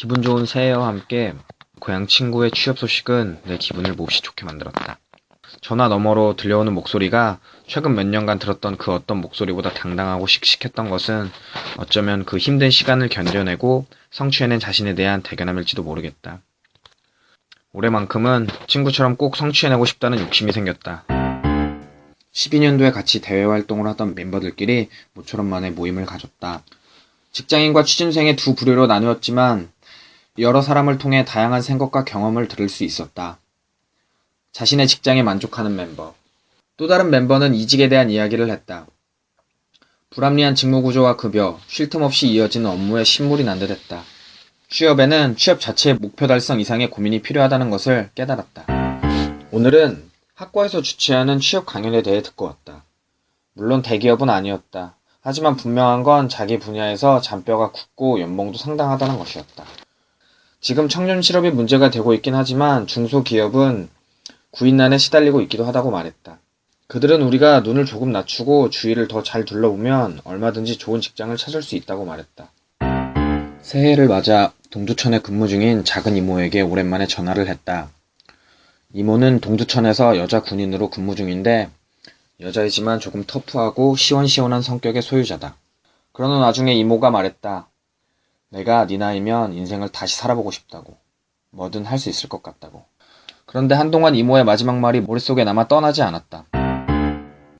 기분 좋은 새해와 함께 고향 친구의 취업 소식은 내 기분을 몹시 좋게 만들었다. 전화 너머로 들려오는 목소리가 최근 몇 년간 들었던 그 어떤 목소리보다 당당하고 씩씩했던 것은 어쩌면 그 힘든 시간을 견뎌내고 성취해낸 자신에 대한 대견함일지도 모르겠다. 올해만큼은 친구처럼 꼭 성취해내고 싶다는 욕심이 생겼다. 12년도에 같이 대외 활동을 하던 멤버들끼리 모처럼 만에 모임을 가졌다. 직장인과 취준생의 두 부류로 나누었지만 여러 사람을 통해 다양한 생각과 경험을 들을 수 있었다. 자신의 직장에 만족하는 멤버. 또 다른 멤버는 이직에 대한 이야기를 했다. 불합리한 직무 구조와 급여, 쉴 틈 없이 이어지는 업무에 신물이 난 듯했다. 취업에는 취업 자체의 목표 달성 이상의 고민이 필요하다는 것을 깨달았다. 오늘은 학과에서 주최하는 취업 강연에 대해 듣고 왔다. 물론 대기업은 아니었다. 하지만 분명한 건 자기 분야에서 잔뼈가 굳고 연봉도 상당하다는 것이었다. 지금 청년 실업이 문제가 되고 있긴 하지만 중소기업은 구인난에 시달리고 있기도 하다고 말했다. 그들은 우리가 눈을 조금 낮추고 주위를 더 잘 둘러보면 얼마든지 좋은 직장을 찾을 수 있다고 말했다. 새해를 맞아 동두천에 근무 중인 작은 이모에게 오랜만에 전화를 했다. 이모는 동두천에서 여자 군인으로 근무 중인데 여자이지만 조금 터프하고 시원시원한 성격의 소유자다. 그러는 와중에 이모가 말했다. 내가 네 나이면 인생을 다시 살아보고 싶다고. 뭐든 할 수 있을 것 같다고. 그런데 한동안 이모의 마지막 말이 머릿속에 남아 떠나지 않았다.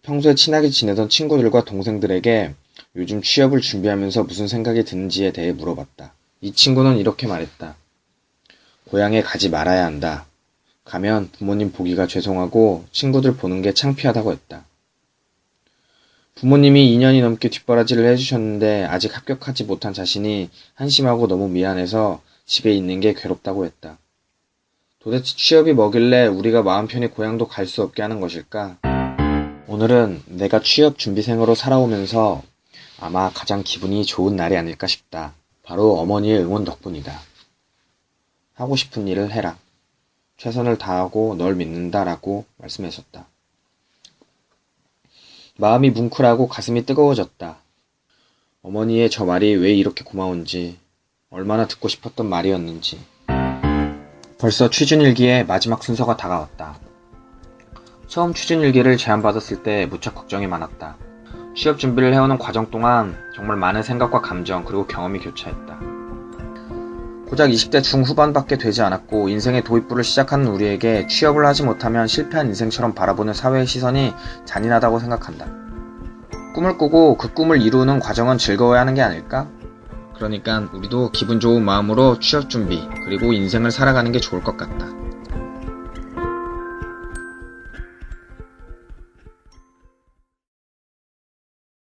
평소에 친하게 지내던 친구들과 동생들에게 요즘 취업을 준비하면서 무슨 생각이 드는지에 대해 물어봤다. 이 친구는 이렇게 말했다. 고향에 가지 말아야 한다. 가면 부모님 보기가 죄송하고 친구들 보는 게 창피하다고 했다. 부모님이 2년이 넘게 뒷바라지를 해주셨는데 아직 합격하지 못한 자신이 한심하고 너무 미안해서 집에 있는 게 괴롭다고 했다. 도대체 취업이 뭐길래 우리가 마음 편히 고향도 갈 수 없게 하는 것일까? 오늘은 내가 취업 준비생으로 살아오면서 아마 가장 기분이 좋은 날이 아닐까 싶다. 바로 어머니의 응원 덕분이다. 하고 싶은 일을 해라. 최선을 다하고 널 믿는다라고 말씀하셨다. 마음이 뭉클하고 가슴이 뜨거워졌다. 어머니의 저 말이 왜 이렇게 고마운지, 얼마나 듣고 싶었던 말이었는지. 벌써 취준일기의 마지막 순서가 다가왔다. 처음 취준일기를 제안받았을 때 무척 걱정이 많았다. 취업 준비를 해오는 과정 동안 정말 많은 생각과 감정 그리고 경험이 교차했다. 고작 20대 중후반밖에 되지 않았고 인생의 도입부를 시작하는 우리에게 취업을 하지 못하면 실패한 인생처럼 바라보는 사회의 시선이 잔인하다고 생각한다. 꿈을 꾸고 그 꿈을 이루는 과정은 즐거워야 하는 게 아닐까? 그러니까 우리도 기분 좋은 마음으로 취업 준비 그리고 인생을 살아가는 게 좋을 것 같다.